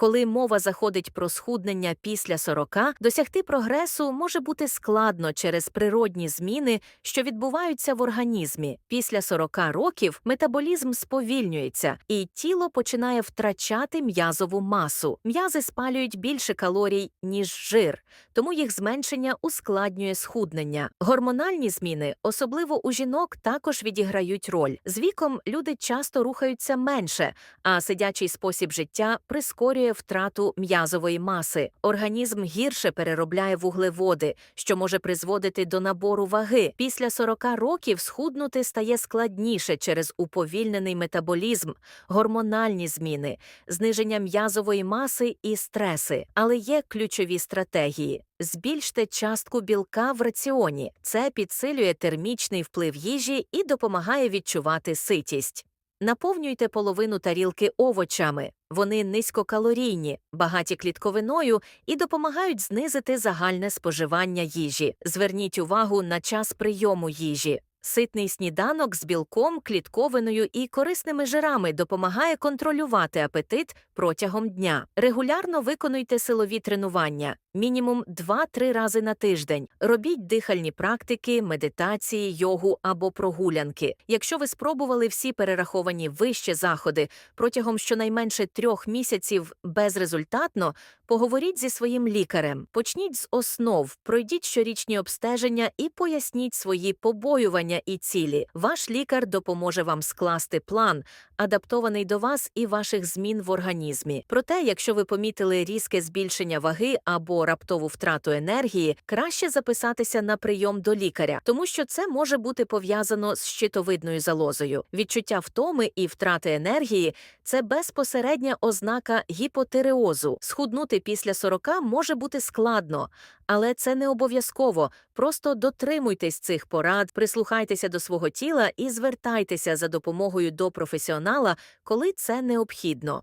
Коли мова заходить про схуднення після 40, досягти прогресу може бути складно через природні зміни, що відбуваються в організмі. Після 40 років метаболізм сповільнюється, і тіло починає втрачати м'язову масу. М'язи спалюють більше калорій, ніж жир, тому їх зменшення ускладнює схуднення. Гормональні зміни, особливо у жінок, також відіграють роль. З віком люди часто рухаються менше, а сидячий спосіб життя прискорює втрату м'язової маси. Організм гірше переробляє вуглеводи, що може призводити до набору ваги. Після 40 років схуднути стає складніше через уповільнений метаболізм, гормональні зміни, зниження м'язової маси і стреси. Але є ключові стратегії. Збільште частку білка в раціоні. Це підсилює термічний вплив їжі і допомагає відчувати ситість. Наповнюйте половину тарілки овочами. Вони низькокалорійні, багаті клітковиною і допомагають знизити загальне споживання їжі. Зверніть увагу на час прийому їжі. Ситний сніданок з білком, клітковиною і корисними жирами допомагає контролювати апетит протягом дня. Регулярно виконуйте силові тренування, мінімум 2-3 рази на тиждень. Робіть дихальні практики, медитації, йогу або прогулянки. Якщо ви спробували всі перераховані вище заходи протягом щонайменше трьох місяців безрезультатно, поговоріть зі своїм лікарем. Почніть з основ, пройдіть щорічні обстеження і поясніть свої побоювання і цілі. Ваш лікар допоможе вам скласти план, адаптований до вас і ваших змін в організмі. Проте, якщо ви помітили різке збільшення ваги або раптову втрату енергії, краще записатися на прийом до лікаря, тому що це може бути пов'язано з щитовидною залозою. Відчуття втоми і втрати енергії це безпосередня ознака гіпотиреозу. Схуднути після 40 може бути складно, але це не обов'язково. Просто дотримуйтесь цих порад, прислухайтеся до свого тіла і звертайтеся за допомогою до професіонала, коли це необхідно.